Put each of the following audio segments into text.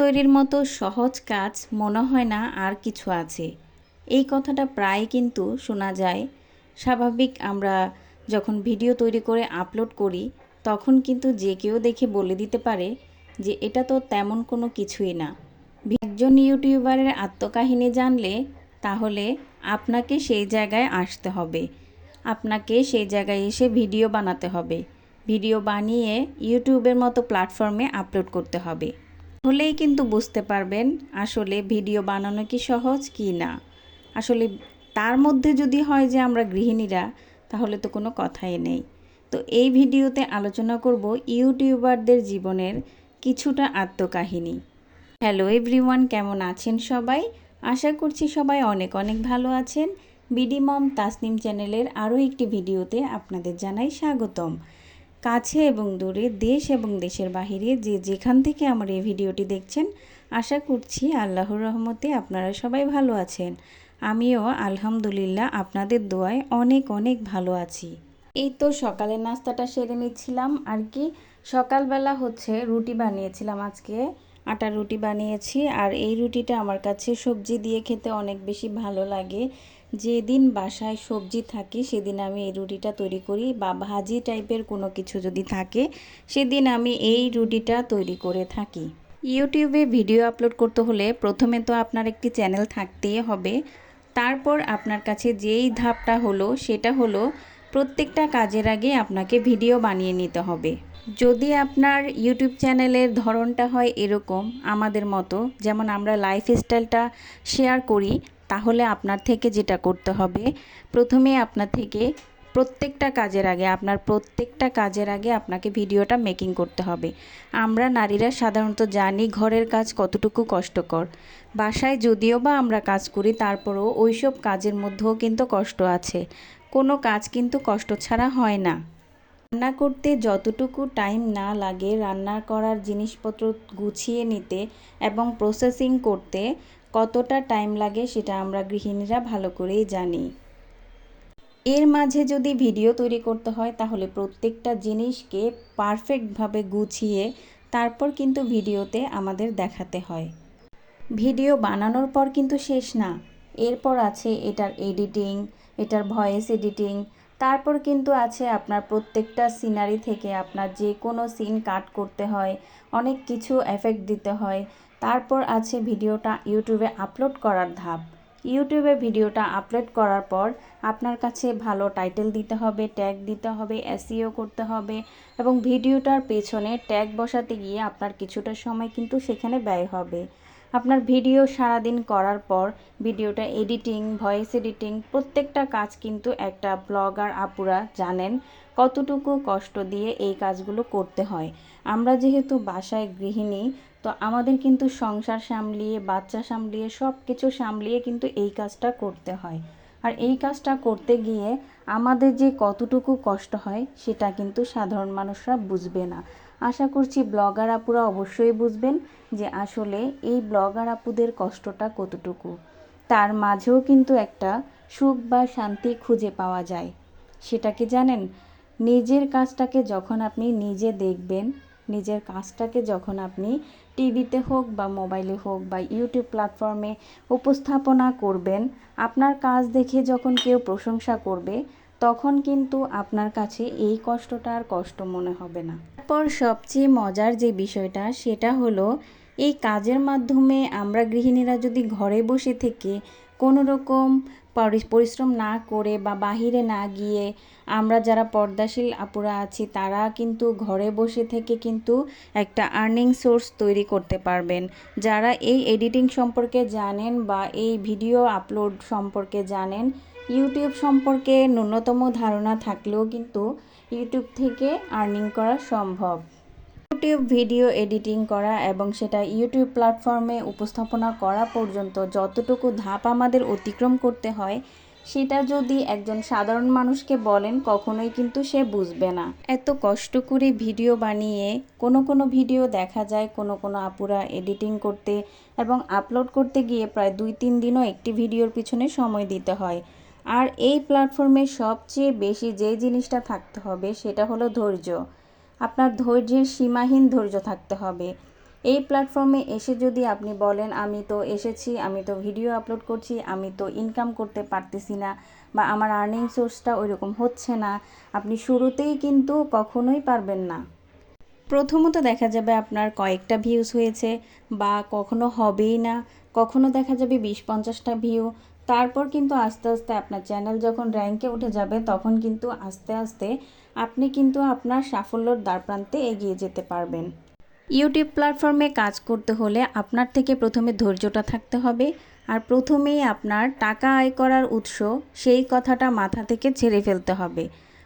তৈরির মতো সহজ কাজ মনে হয় না আর কিছু আছে। এই কথাটা প্রায় কিন্তু শোনা যায়। স্বাভাবিক আমরা যখন ভিডিও তৈরি করে আপলোড করি, তখন কিন্তু যে কেউ দেখে বলে দিতে পারে যে এটা তো তেমন কোনো কিছুই না। একজন ইউটিউবারের আত্মকাহিনী জানলে তাহলে আপনাকে সেই জায়গায় আসতে হবে। আপনাকে সেই জায়গায় এসে ভিডিও বানাতে হবে। ভিডিও বানিয়ে ইউটিউবের মতো প্ল্যাটফর্মে আপলোড করতে হবে। হলেই কিন্তু বুঝতে পারবেন আসলে ভিডিও বানানো কি সহজ কি না। আসলে তার মধ্যে যদি হয় যে আমরা গৃহিণীরা, তাহলে তো কোনো কথাই নেই। তো এই ভিডিওতে আলোচনা করব ইউটিউবারদের জীবনের কিছুটা আত্মকাহিনী। হ্যালো এভরিওয়ান, কেমন আছেন সবাই? আশা করছি সবাই অনেক অনেক ভালো আছেন। বিডি মম তাসনিম চ্যানেলের আরও একটি ভিডিওতে আপনাদের জানাই স্বাগতম। কাছে এবং দূরে, দেশ এবং দেশের বাহিরে যে যেখান থেকে আমার এই ভিডিওটি দেখছেন, আশা করছি আল্লাহর রহমতে আপনারা সবাই ভালো আছেন। আমিও আলহামদুলিল্লাহ আপনাদের দোয়ায় অনেক অনেক ভালো আছি। এই তো সকালের নাস্তাটা সেরে নিচ্ছিলাম। আর কি, সকালবেলা হচ্ছে রুটি বানিয়েছিলাম আজকে। আটার রুটি বানিয়েছি। আর এই রুটিটা আমার কাছে সবজি দিয়ে খেতে অনেক বেশি ভালো লাগে। যেদিন বাসায় সবজি থাকে, সেদিন আমি এই রুটিটা তৈরি করি বা ভাজি টাইপের কোনো কিছু যদি থাকে, সেদিন আমি এই রুটিটা তৈরি করে থাকি। ইউটিউবে ভিডিও আপলোড করতে হলে প্রথমে তো আপনার একটি চ্যানেল থাকতেই হবে। তারপর আপনার কাছে যেই ধাপটা হলো, সেটা হলো প্রত্যেকটা কাজের আগে আপনাকে ভিডিও বানিয়ে নিতে হবে। যদি আপনার ইউটিউব চ্যানেলের ধরনটা হয় এরকম, আমাদের মতো, যেমন আমরা লাইফ স্টাইলটা শেয়ার করি তাহলে আপনার থেকে যেটা করতে হবে, প্রথমে আপনার থেকে প্রত্যেকটা কাজের আগে, আপনার প্রত্যেকটা কাজের আগে আপনাকে ভিডিওটা মেকিং করতে হবে। আমরা নারীরা সাধারণত জানি ঘরের কাজ কতটুকু কষ্টকর। বাসায় যদিও বা আমরা কাজ করি, তারপরেও ওইসব কাজের মধ্যেও কিন্তু কষ্ট আছে। কোনো কাজ কিন্তু কষ্ট ছাড়া হয় না। রান্না করতে যতটুকু টাইম না লাগে রান্না করার জিনিসপত্র গুছিয়ে নিতে এবং প্রসেসিং করতে কতটা টাইম লাগে সেটা আমরা গৃহিণীরা ভালো করেই জানি। এর মাঝে যদি ভিডিও তৈরি করতে হয় তাহলে প্রত্যেকটা জিনিসকে পারফেক্টভাবে গুছিয়ে তারপর কিন্তু ভিডিওতে আমাদের দেখাতে হয়। ভিডিও বানানোর পর কিন্তু শেষ না। এরপর আছে এটার এডিটিং এটার ভয়েস এডিটিং তারপর কিন্তু আছে আপনার প্রত্যেকটা সিনারি থেকে আপনার যে কোনো সিন কাট করতে হয়, অনেক কিছু এফেক্ট দিতে হয়। তারপর আছে ভিডিওটা ইউটিউবে আপলোড করার ধাপ। ইউটিউবে ভিডিওটা আপলোড করার পর আপনার কাছে ভালো টাইটেল দিতে হবে ট্যাগ দিতে হবে এসিও করতে হবে এবং ভিডিওটার পেছনে ট্যাগ বসাতে গিয়ে আপনার কিছুটা সময় কিন্তু সেখানে ব্যয় হবে। আপনার ভিডিও সারাদিন করার পর ভিডিওটা এডিটিং, ভয়েস এডিটিং, প্রত্যেকটা কাজ কিন্তু একটা ব্লগার আপুরা জানেন কতটুকু কষ্ট দিয়ে এই কাজগুলো করতে হয়। আমরা যেহেতু বাসায় গৃহিণী, তো আমাদের কিন্তু সংসার সামলিয়ে, বাচ্চা সামলিয়ে সব কিছু সামলিয়ে কিন্তু এই কাজটা করতে হয়। আর এই কাজটা করতে গিয়ে আমাদের যে কতটুকু কষ্ট হয়, সেটা কিন্তু সাধারণ মানুষরা বুঝবে না। আশা করছি ব্লগার আপুরা অবশ্যই বুঝবেন যে আসলে এই ব্লগার আপুদের কষ্টটা কতটুকু। তার মাঝেও কিন্তু একটা সুখ বা শান্তি খুঁজে পাওয়া যায়। সেটা কি জানেন? নিজের কাজটাকে যখন আপনি নিজে দেখবেন, নিজের কাজটাকে যখন আপনি টিভিতে হোক বা মোবাইলে হোক বা ইউটিউব প্ল্যাটফর্মে উপস্থাপনা করবেন, আপনার কাজ দেখে যখন কেউ প্রশংসা করবে, তখন কিন্তু আপনার কাছে এই কষ্টটা আর কষ্ট মনে হবে না। তারপর সবচেয়ে মজার যে বিষয়টা, সেটা হলো এই কাজের মাধ্যমে আমরা গৃহিণীরা যদি ঘরে বসে থেকে কোনো রকম পরিশ্রম না করে বা বাহিরে না গিয়ে আমরা যারা পর্দাশীল আপুরা আছি, তারা কিন্তু ঘরে বসে থেকে কিন্তু একটা আর্নিং সোর্স তৈরি করতে পারবেন। যারা এই এডিটিং সম্পর্কে জানেন বা এই ভিডিও আপলোড সম্পর্কে জানেন ইউটিউব সম্পর্কে ন্যূনতম ধারণা থাকলেও কিন্তু ইউটিউব থেকে আর্নিং করা সম্ভব। ইউটিউব ভিডিও এডিটিং করা এবং সেটা ইউটিউব প্ল্যাটফর্মে উপস্থাপনা করা পর্যন্ত যতটুকু ধাপ আমাদের অতিক্রম করতে হয়, সেটা যদি একজন সাধারণ মানুষকে বলেন, কখনোই কিন্তু সে বুঝবে না। এত কষ্ট করে ভিডিও বানিয়ে কোনো কোনো ভিডিও দেখা যায়, কোনো কোনো আপুরা এডিটিং করতে এবং আপলোড করতে গিয়ে প্রায় দুই তিন দিনও একটি ভিডিওর পিছনে সময় দিতে হয়। আর এই প্ল্যাটফর্মে সবচেয়ে বেশি যে জিনিসটা থাকতে হবে সেটা হলো ধৈর্য। আপনার ধৈর্যের সীমাহীন ধৈর্য থাকতে হবে। এই প্ল্যাটফর্মে এসে যদি আপনি বলেন, আমি তো এসেছি, আমি তো ভিডিও আপলোড করছি, আমি তো ইনকাম করতে পারতেছি না বা আমার আর্নিং সোর্সটা ওইরকম হচ্ছে না, আপনি শুরুতেই কিন্তু কখনোই পারবেন না। প্রথমত দেখা যাবে আপনার কয়েকটা ভিউজ হয়েছে বা কখনো হবেই না। কখনো দেখা যাবে বিশ পঞ্চাশটা ভিউ তারপর কিন্তু আস্তে আস্তে আপনার চ্যানেল যখন র্যাঙ্কে উঠে যাবে, তখন কিন্তু আস্তে আস্তে আপনি কিন্তু আপনার সাফল্যর দ্বারপ্রান্তে এগিয়ে যেতে পারবেন। ইউটিউব প্ল্যাটফর্মে কাজ করতে হলে আপনার থেকে প্রথমে ধৈর্যটা থাকতে হবে আর প্রথমেই আপনার টাকা আয় করার উৎস সেই কথাটা মাথা থেকে ছেড়ে ফেলতে হবে।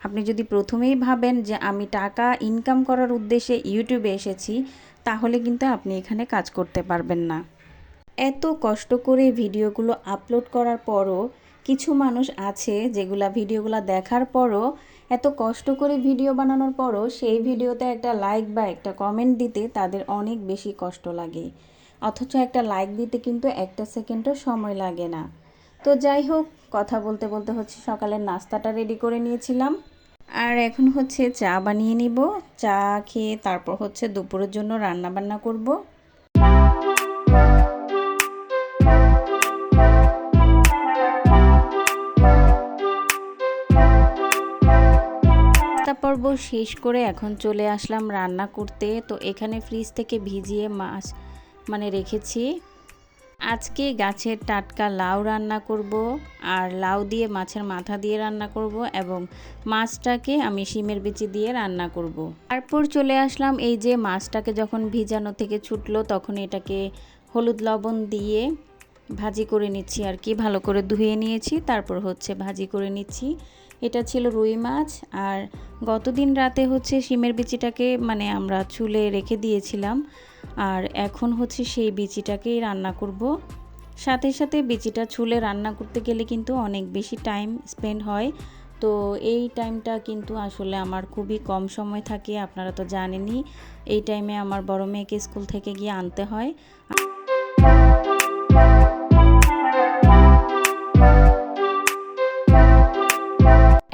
আপনি যদি প্রথমেই ভাবেন যে আমি টাকা ইনকাম করার উদ্দেশ্যে ইউটিউবে এসেছি, তাহলে কিন্তু আপনি এখানে কাজ করতে পারবেন না। এত কষ্ট করে ভিডিওগুলো আপলোড করার পরও কিছু মানুষ আছে যেগুলা ভিডিওগুলো দেখার পরও এত কষ্ট করে ভিডিও বানানোর পরও সেই ভিডিওতে একটা লাইক বা একটা কমেন্ট দিতে তাদের অনেক বেশি কষ্ট লাগে। অথচ একটা লাইক দিতে কিন্তু একটা সেকেন্ডও সময় লাগে না। তো যাই হোক, কথা বলতে বলতে হচ্ছে সকালের নাস্তাটা রেডি করে নিয়েছিলাম। আর এখন হচ্ছে চা বানিয়ে নিব। চা খেয়ে তারপর হচ্ছে দুপুরের জন্য রান্না বান্না করব। পর্ব শেষ করে এখন চলে আসলাম রান্না করতে। তো এখানে ফ্রিজ থেকে ভিজিয়ে মাছ মানে রেখেছি। আজকে গাছের টাটকা লাউ রান্না করব আর লাউ দিয়ে মাছের মাথা দিয়ে রান্না করব এবং মাছটাকে আমি শিমের বিচি দিয়ে রান্না করব। তারপর চলে আসলাম এই যে মাছটাকে যখন ভিজানো থেকে ছুটলো তখন এটাকে হলুদ লবণ দিয়ে ভাজি করে নিচ্ছি আর কি। ভালো করে ধুয়ে নিয়েছি, তারপর হচ্ছে ভাজি করে নিচ্ছি। এটা ছিল রুই মাছ আর গতদিন রাতে হচ্ছে শিমের বিচিটাকে মানে আমরা চুলে রেখে দিয়েছিলাম আর এখন হচ্ছে সেই বিচিটাকেই রান্না করব। সাথে সাথে বিচিটা চুলে রান্না করতে গেলে কিন্তু অনেক বেশি টাইম স্পেন্ড হয়। তো এই টাইমটা কিন্তু আসলে আমার খুবই কম সময় থাকে, আপনারা তো জানেনই। এই টাইমে আমার বড় মেয়েকে স্কুল থেকে গিয়ে আনতে হয়।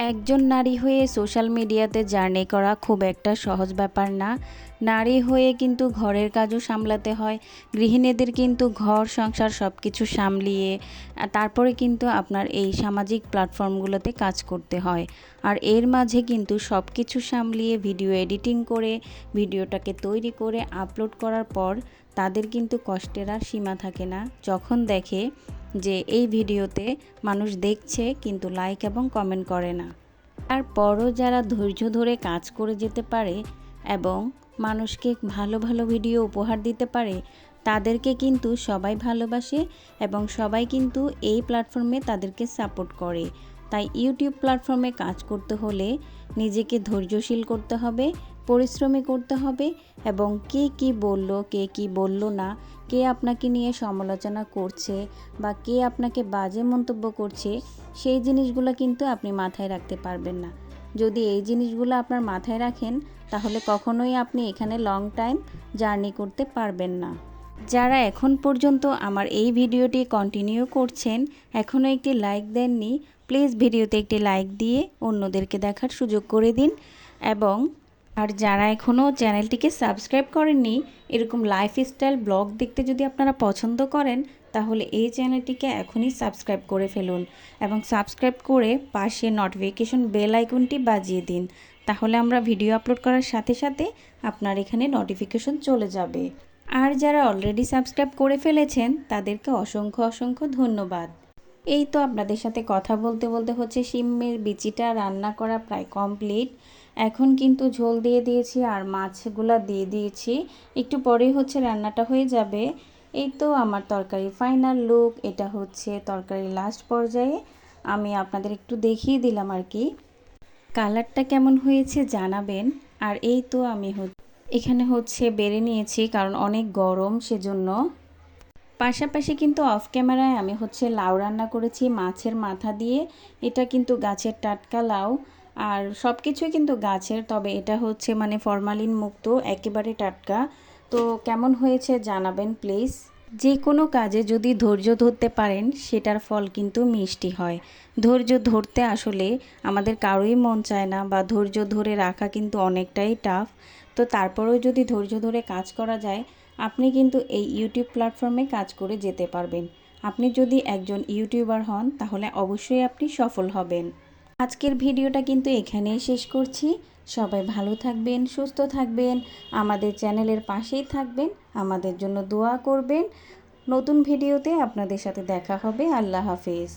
একজন নারী হয়ে সোশ্যাল মিডিয়াতে জার্নি করা খুব একটা সহজ ব্যাপার না। নারী হয়ে কিন্তু ঘরের কাজও সামলাতে হয়, গৃহিণীদের কিন্তু ঘর, সংসার সব কিছু সামলিয়ে তারপরে কিন্তু আপনার এই সামাজিক প্ল্যাটফর্মগুলোতে কাজ করতে হয়। আর এর মাঝে কিন্তু সব কিছু সামলিয়ে ভিডিও এডিটিং করে, ভিডিওটাকে তৈরি করে আপলোড করার পর তাদের কিন্তু কষ্টের আর সীমা থাকে না। যখন দেখে যে এই ভিডিওতে মানুষ দেখছে কিন্তু লাইক এবং কমেন্ট করে না। তারপরও যারা ধৈর্য ধরে কাজ করে যেতে পারে এবং মানুষকে ভালো ভালো ভিডিও উপহার দিতে পারে, তাদেরকে কিন্তু সবাই ভালোবাসে এবং সবাই কিন্তু এই প্ল্যাটফর্মে তাদেরকে সাপোর্ট করে। তাই ইউটিউব প্ল্যাটফর্মে কাজ করতে হলে নিজেকে ধৈর্যশীল করতে হবে, পরিশ্রমী করতে হবে এবং কে কি বলল, কে কি বলল না কে আপনাকে নিয়ে সমালোচনা করছে বা কে আপনাকে বাজে মন্তব্য করছে, সেই জিনিসগুলো কিন্তু আপনি মাথায় রাখতে পারবেন না। যদি এই জিনিসগুলো আপনার মাথায় রাখেন, তাহলে কখনোই আপনি এখানে লং টাইম জার্নি করতে পারবেন না। যারা এখন পর্যন্ত আমার এই ভিডিওটি কন্টিনিউ করছেন, এখনও একটি লাইক দেননি প্লিজ ভিডিওতে একটি লাইক দিয়ে অন্যদেরকে দেখার সুযোগ করে দিন এবং আর যারা এখনও চ্যানেলটিকে সাবস্ক্রাইব করেননি, এরকম লাইফস্টাইল ব্লগ দেখতে যদি আপনারা পছন্দ করেন, তাহলে এই চ্যানেলটিকে এখনই সাবস্ক্রাইব করে ফেলুন এবং সাবস্ক্রাইব করে পাশে নোটিফিকেশন বেল আইকনটি বাজিয়ে দিন। তাহলে আমরা ভিডিও আপলোড করার সাথে সাথে আপনার এখানে নোটিফিকেশন চলে যাবে। আর যারা অলরেডি সাবস্ক্রাইব করে ফেলেছেন, তাদেরকে অসংখ্য অসংখ্য ধন্যবাদ। এই তো আপনাদের সাথে কথা বলতে বলতে হচ্ছে শিমের বিচিটা রান্না করা প্রায় কমপ্লিট এখন কিন্তু ঝোল দিয়ে দিয়েছি আর মাছগুলা দিয়ে দিয়েছি। একটু পরেই হচ্ছে রান্নাটা হয়ে যাবে। এই তো আমার তরকারি ফাইনাল লুক এটা হচ্ছে তরকারি লাস্ট পর্যায়ে। আমি আপনাদের একটু দেখিয়ে দিলাম আর কি। কালারটা কেমন হয়েছে জানাবেন। আর এই তো আমি এখানে হচ্ছে বেড়ে নিয়েছি কারণ অনেক গরম সেজন্য। পাশাপাশি কিন্তু অফ ক্যামেরায় আমি হচ্ছে লাউ রান্না করেছি মাছের মাথা দিয়ে। এটা কিন্তু গাছের টাটকা লাউ। আর সব কিছুই কিন্তু গাছের, তবে এটা হচ্ছে মানে ফরমালিন মুক্ত, একেবারে টাটকা। তো কেমন হয়েছে জানাবেন প্লিজ যে কোনো কাজে যদি ধৈর্য ধরতে পারেন, সেটার ফল কিন্তু মিষ্টি হয়। ধৈর্য ধরতে আসলে আমাদের কারোই মন চায় না বা ধৈর্য ধরে রাখা কিন্তু অনেকটাই টাফ তো তারপরেও যদি ধৈর্য ধরে কাজ করা যায়, আপনি কিন্তু এই ইউটিউব প্ল্যাটফর্মে কাজ করে যেতে পারবেন। আপনি যদি একজন ইউটিউবার হন, তাহলে অবশ্যই আপনি সফল হবেন। আজকের ভিডিওটা কিন্তু এখানেই শেষ করছি। সবাই ভালো থাকবেন, সুস্থ থাকবেন, আমাদের চ্যানেলের পাশেই থাকবেন, আমাদের জন্য দোয়া করবেন। নতুন ভিডিওতে আপনাদের সাথে দেখা হবে। আল্লাহ হাফেজ।